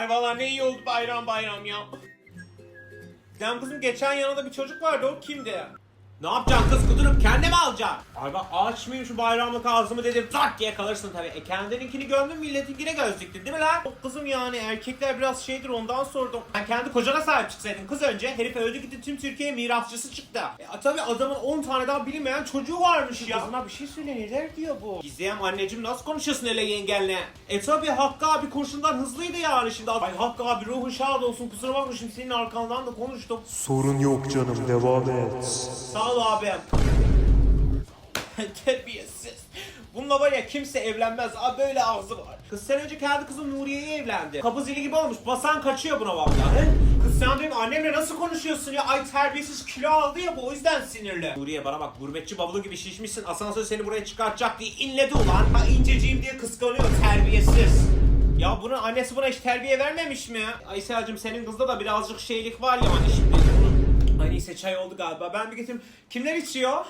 Ay valla ne iyi oldu bayram bayram ya. Dem kızım geçen yanında bir çocuk vardı o kimdi? Ne yapacaksın kız kudurup kendi mi alacaksın? Ay bak açmayayım şu bayramlık ağzımı dedim zart diye kalırsın tabii. E kendininkini gömdün milletinkine göz diktin değil mi lan? Yok kızım yani erkekler biraz şeydir ondan sordum. Ben kendi kocana sahip çıksaydın kız önce herif öldü gitti tüm Türkiye mirasçısı çıktı. E tabii adamın 10 tane daha bilinmeyen çocuğu varmış ya. Kızına bir şey söyle neler diyor bu? Gizem anneciğim nasıl konuşuyorsun hele yengenle? E tabii Hakkı abi kurşundan hızlıydı yani şimdi. Ay Hakkı abi ruhun şad olsun kusura bakma şimdi senin arkandan da konuştum. Sorun yok canım devam et. Sağ ol abim. Terbiyesiz. Bununla var ya kimse evlenmez. Abi böyle ağzı var. Kız sen önce kendi kızın Nuriye'ye evlendi. Kapı zili gibi olmuş. Basan kaçıyor buna vallahi. Kız sen benim annemle nasıl konuşuyorsun ya? Ay terbiyesiz kilo aldı ya bu o yüzden sinirli. Nuriye bana bak gurbetçi bavulu gibi şişmişsin. Asansör seni buraya çıkartacak diye inledi ulan. Ha inceciğim diye kıskanıyor terbiyesiz. Ya bunun annesi buna hiç terbiye vermemiş mi? Aysel'cim senin kızda da birazcık şeylik var ya hani şimdi. Neyse çay oldu galiba. Ben bir getireyim. Kimler içiyor?